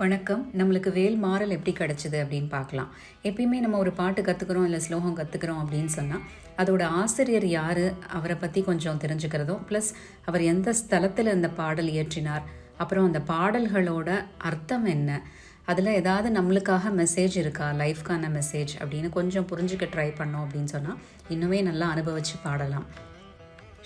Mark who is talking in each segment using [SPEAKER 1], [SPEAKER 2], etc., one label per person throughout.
[SPEAKER 1] வணக்கம். நம்மளுக்கு வேல் மாறல் எப்படி கிடச்சிது அப்படின்னு பார்க்கலாம். எப்பயுமே நம்ம ஒரு பாட்டு கற்றுக்குறோம் இல்லை ஸ்லோகம் கற்றுக்குறோம் அப்படின்னு சொன்னால் அதோட ஆசிரியர் யார் அவரை பற்றி கொஞ்சம் தெரிஞ்சுக்கிறதும் ப்ளஸ் அவர் எந்த ஸ்தலத்தில் இந்த பாடல் இயற்றினார் அப்புறம் அந்த பாடல்களோட அர்த்தம் என்ன அதில் ஏதாவது நம்மளுக்காக மெசேஜ் இருக்கா லைஃப்க்கான மெசேஜ் அப்படின்னு கொஞ்சம் புரிஞ்சுக்க ட்ரை பண்ணோம் அப்படின்னு சொன்னால் இன்னுமே நல்லா அனுபவித்து பாடலாம்.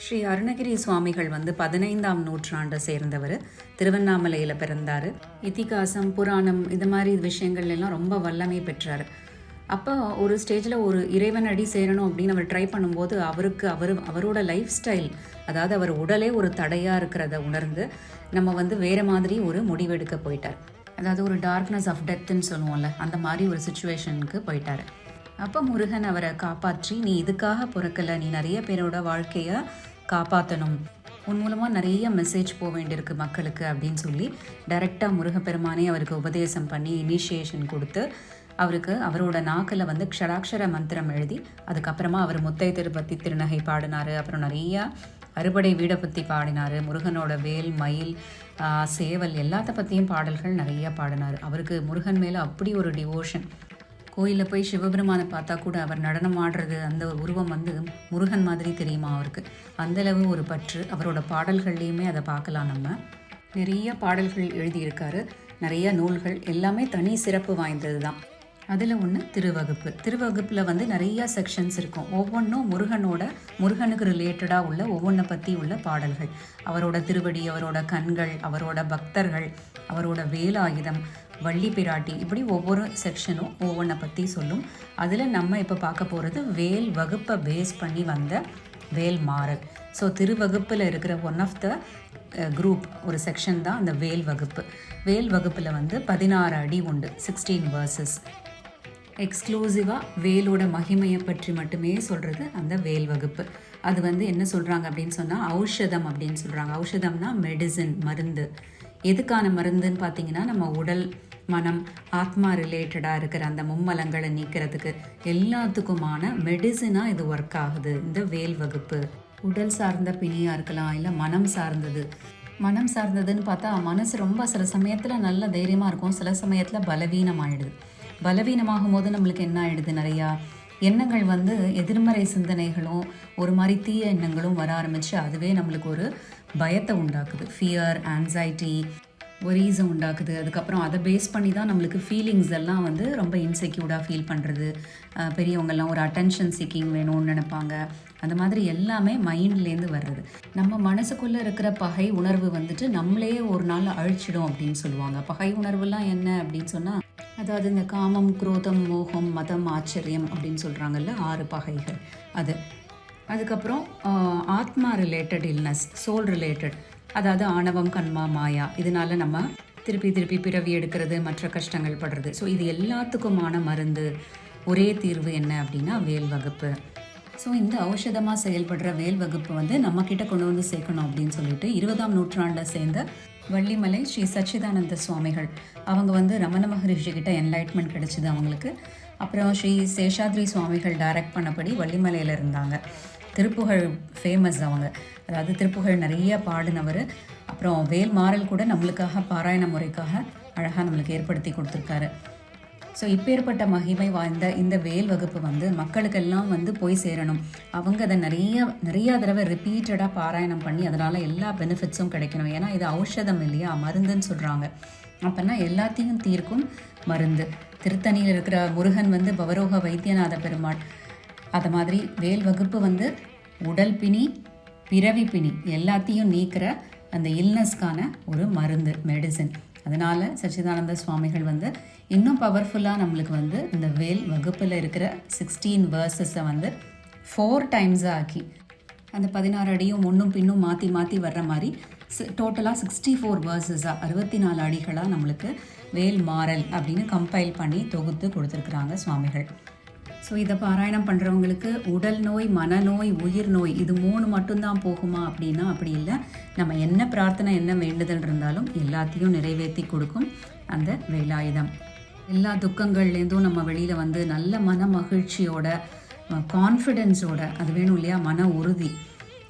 [SPEAKER 1] ஸ்ரீ அருணகிரி சுவாமிகள் வந்து பதினைந்தாம் நூற்றாண்டை சேர்ந்தவர். திருவண்ணாமலையில் பிறந்தார். இதிகாசம் புராணம் இது மாதிரி விஷயங்கள் எல்லாம் ரொம்ப வல்லமை பெற்றார். அப்போ ஒரு ஸ்டேஜில் ஒரு இறைவன் அடி சேரணும் அப்படின்னு அவர் ட்ரை பண்ணும்போது அவருக்கு அவர் அவரோட லைஃப் ஸ்டைல் அதாவது அவர் உடலே ஒரு தடையாக இருக்கிறத உணர்ந்து நம்ம வந்து வேறு மாதிரி ஒரு முடிவெடுக்க போயிட்டார். அதாவது ஒரு டார்க்னஸ் ஆஃப் டெத்துன்னு சொல்லுவோம்ல அந்த மாதிரி ஒரு சுச்சுவேஷனுக்கு போயிட்டார். அப்போ முருகன் அவரை காப்பாற்றி நீ இதுக்காக பிறக்கல. நீ நிறைய பேரோட வாழ்க்கையை காப்பாற்றணும் உன் மூலமாக நிறைய மெசேஜ் போக வேண்டியிருக்கு மக்களுக்கு அப்படின்னு சொல்லி டைரெக்டாக முருகப்பெருமானே அவருக்கு உபதேசம் பண்ணி இனிஷியேஷன் கொடுத்து அவருக்கு அவரோட நாக்கில் வந்து க்ஷராட்சர மந்திரம் எழுதி அதுக்கப்புறமா அவர் முத்தை திருப்பத்தி திருநகை பாடினார். அப்புறம் நிறையா அறுபடை வீடை பற்றி பாடினார். முருகனோட வேல் மயில் சேவல் எல்லாத்த பற்றியும் பாடல்கள் நிறைய பாடினார். அவருக்கு முருகன் மேலே அப்படி ஒரு டிவோஷன் கோயிலில் போய் சிவபெருமானை பார்த்தா கூட அவர் நடனம் ஆடுறது அந்த உருவம் வந்து முருகன் மாதிரி தெரியுமா அவருக்கு? அந்தளவு ஒரு பற்று. அவரோட பாடல்கள்லேயுமே அதை பார்க்கலாம் நம்ம. நிறைய பாடல்கள் எழுதியிருக்காரு. நிறைய நூல்கள். எல்லாமே தனி சிறப்பு வாய்ந்தது தான் அதில் ஒன்று திருவகுப்பு. திருவகுப்பில் வந்து நிறையா செக்ஷன்ஸ் இருக்கும். ஒவ்வொன்றும் முருகனோட முருகனுக்கு ரிலேட்டடாக உள்ள ஒவ்வொன்றை பற்றி உள்ள பாடல்கள். அவரோட திருவடி அவரோட கண்கள் அவரோட பக்தர்கள் அவரோட வேலாயுதம் வள்ளி பிராட்டி இப்படி ஒவ்வொரு செக்ஷனும் ஒவ்வொன்றை பற்றி சொல்லும். அதில் நம்ம இப்போ பார்க்க போகிறது வேல் வகுப்பை பேஸ் பண்ணி வந்த வேல் மாறல். ஸோ திருவகுப்பில் இருக்கிற ஒன் ஆஃப் த குரூப் ஒரு செக்ஷன் தான் அந்த வேல் வகுப்பு. வேல் வகுப்பில் வந்து பதினாறு அடி உண்டு சிக்ஸ்டீன் வேர்சஸ் எக்ஸ்க்ளூசிவாக வேலோட மகிமையை பற்றி மட்டுமே சொல்கிறது அந்த வேல் வகுப்பு. அது வந்து என்ன சொல்கிறாங்க அப்படின்னு சொன்னால் ஔஷதம் அப்படின்னு சொல்கிறாங்க ஔஷதம்னா மெடிசன் மருந்து. எதுக்கான மருந்துன்னு பார்த்தீங்கன்னா நம்ம உடல் மனம் ஆத்மா ரிலேட்டடாக இருக்கிற அந்த மும்மலங்களை நீக்கிறதுக்கு எல்லாத்துக்குமான மெடிசனாக இது ஒர்க் ஆகுது இந்த வேல் வகுப்பு. உடல் சார்ந்த பிணியாக இருக்கலாம் இல்லை மனம் சார்ந்தது. மனம் சார்ந்ததுன்னு பார்த்தா மனசு ரொம்ப சில சமயத்தில் நல்ல தைரியமாக இருக்கும். சில சமயத்தில் பலவீனமாயிடுது. பலவீனமாகும் போது நம்மளுக்கு என்ன ஆயிடுது நிறையா எண்ணங்கள் வந்து எதிர்மறை சிந்தனைகளும் ஒரு மாதிரி தீய எண்ணங்களும் வர ஆரம்பித்து அதுவே நம்மளுக்கு ஒரு பயத்தை உண்டாக்குது. ஃபியர் ஆன்சைட்டி ஒரீஸை உண்டாக்குது. அதுக்கப்புறம் அதை பேஸ் பண்ணி தான் நம்மளுக்கு ஃபீலிங்ஸ் எல்லாம் வந்து ரொம்ப இன்செக்யூர்டாக ஃபீல் பண்ணுறது பெரியவங்கெல்லாம் ஒரு அட்டென்ஷன் சீக்கிங் வேணும்னு நினைப்பாங்க. அந்த மாதிரி எல்லாமே மைண்ட்லேருந்து வர்றது. நம்ம மனசுக்குள்ளே இருக்கிற பகை உணர்வு வந்துட்டு நம்மளே ஒரு நாள் அழிச்சிடும் அப்படின்னு சொல்லுவாங்க. பகை உணர்வுலாம் என்ன அப்படின்னு சொன்னால் அதாவது இந்த காமம் குரோதம் மோகம் மதம் ஆச்சரியம் அப்படின்னு சொல்கிறாங்கல்ல ஆறு பகைகள். அது. அதுக்கப்புறம் ஆத்மா ரிலேட்டட் இல்னஸ் சோல் ரிலேட்டட் அதாவது ஆணவம் கண்மா மாயா. இதனால நம்ம திருப்பி திருப்பி பிறவி எடுக்கிறது மற்ற கஷ்டங்கள் படுறது. ஸோ இது எல்லாத்துக்குமான மருந்து. ஒரே தீர்வு என்ன அப்படின்னா வேல் வகுப்பு. ஸோ இந்த ஔஷதமாக செயல்படுற வேல் வகுப்பு வந்து நம்மக்கிட்ட கொண்டு வந்து சேர்க்கணும் அப்படின்னு சொல்லிட்டு இருபதாம் நூற்றாண்டை சேர்ந்த வள்ளிமலை ஸ்ரீ சச்சிதானந்த சுவாமிகள். அவங்க வந்து ரமண மகரிஷி கிட்ட என்லைட்மெண்ட் கிடைச்சிது அவங்களுக்கு. அப்புறம் ஸ்ரீ சேஷாத்ரி சுவாமிகள் டைரக்ட் பண்ணபடி வள்ளிமலையில் இருந்தாங்க. திருப்புகழ் ஃபேமஸ் அவங்க. அதாவது திருப்புகழ் நிறைய பாடினவர். அப்புறம் வேல் மாறல் கூட நம்மளுக்காக பாராயண முறைக்காக அழகாக நம்மளுக்கு ஏற்படுத்தி கொடுத்துருக்காரு. ஸோ இப்பேற்பட்ட மகிமை வாய்ந்த இந்த வேல் வகுப்பு வந்து மக்களுக்கெல்லாம் வந்து போய் சேரணும். அவங்க அதை நிறைய நிறைய தடவை ரிப்பீட்டடாக பாராயணம் பண்ணி அதனால் எல்லா பெனிஃபிட்ஸும் கிடைக்கணும். ஏன்னா இது ஔஷதம் இல்லையா? மருந்துன்னு சொல்கிறாங்க அப்போனா எல்லாத்தையும் தீர்க்கும் மருந்து. திருத்தணியில் இருக்கிற முருகன் வந்து பவரோக வைத்தியநாத பெருமாள். அது மாதிரி வேல் வகுப்பு வந்து உடல் பிணி பிறவி பிணி எல்லாத்தையும் நீக்கிற அந்த இல்னஸ்க்கான ஒரு மருந்து மெடிசன் அதனால் சச்சிதானந்த சுவாமிகள் வந்து இன்னும் பவர்ஃபுல்லாக நம்மளுக்கு வந்து இந்த வேல் வகுப்பில் இருக்கிற சிக்ஸ்டீன் வேர்சஸை வந்து ஃபோர் டைம்ஸாக ஆக்கி அந்த பதினாறு அடியும் முன்னும் பின்னும் மாற்றி மாற்றி வர்ற மாதிரி டோட்டலாக சிக்ஸ்டி ஃபோர் வேர்சஸாக அறுபத்தி நாலு அடிகளாக நம்மளுக்கு வேல் மாறல் அப்படின்னு கம்பைல் பண்ணி தொகுத்து கொடுத்துருக்குறாங்க சுவாமிகள். ஸோ இதை பாராயணம் பண்ணுறவங்களுக்கு உடல் நோய் மனநோய் உயிர் நோய் இது மூணு மட்டும்தான் போகுமா அப்படின்னா அப்படி இல்லை. நம்ம என்ன பிரார்த்தனை என்ன வேண்டுதல் இருந்தாலும் எல்லாத்தையும் நிறைவேற்றி கொடுக்கும் அந்த வேலாயுதம். எல்லா துக்கங்கள்லேருந்தும் நம்ம வெளியில் வந்து நல்ல மன மகிழ்ச்சியோட கான்ஃபிடென்ஸோட அது வேணும் இல்லையா? மன உறுதி.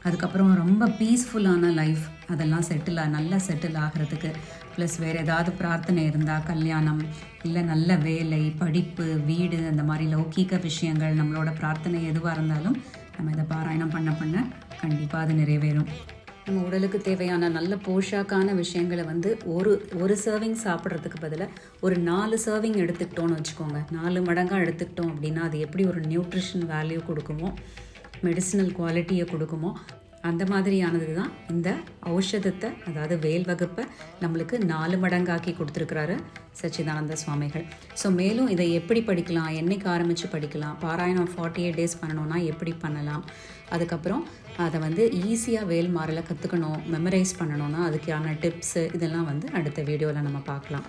[SPEAKER 1] அதுக்கப்புறம் ரொம்ப பீஸ்ஃபுல்லான லைஃப் அதெல்லாம் செட்டில் நல்லா செட்டில் ஆகிறதுக்கு. ப்ளஸ் வேறு ஏதாவது பிரார்த்தனை இருந்தால் கல்யாணம் இல்லை நல்ல வேலை படிப்பு வீடு அந்த மாதிரி லௌகீக விஷயங்கள் நம்மளோட பிரார்த்தனை எதுவாக இருந்தாலும் நம்ம இதை பாராயணம் பண்ண பண்ண கண்டிப்பாக அது நிறைவேறும். நம்ம உடலுக்கு தேவையான நல்ல போஷாக்கான விஷயங்களை வந்து ஒரு ஒரு சர்விங் சாப்பிட்றதுக்கு பதிலாக ஒரு நாலு சர்விங் எடுத்துக்கிட்டோன்னு வச்சுக்கோங்க. நாலு மடங்காக எடுத்துக்கிட்டோம் அப்படின்னா அது எப்படி ஒரு நியூட்ரிஷன் வேல்யூ கொடுக்குமோ மெடிசினல் குவாலிட்டியை கொடுக்குமோ அந்த மாதிரியானது தான் இந்த ஔஷதத்தை அதாவது வேல் வகுப்பை நம்மளுக்கு நாலு மடங்காக்கி கொடுத்துருக்கிறாரு சச்சிதானந்த சுவாமிகள். ஸோ மேலும் இதை எப்படி படிக்கலாம் என்னைக்கு ஆரம்பித்து படிக்கலாம் பாராயணம் ஃபார்ட்டி எயிட் டேஸ் பண்ணணும்னா எப்படி பண்ணலாம் அதுக்கப்புறம் அதை வந்து ஈஸியாக வேல் மாறல கற்றுக்கணும் மெமரைஸ் பண்ணணும்னா அதுக்கான டிப்ஸு இதெல்லாம் வந்து அடுத்த வீடியோவில் நம்ம பார்க்கலாம்.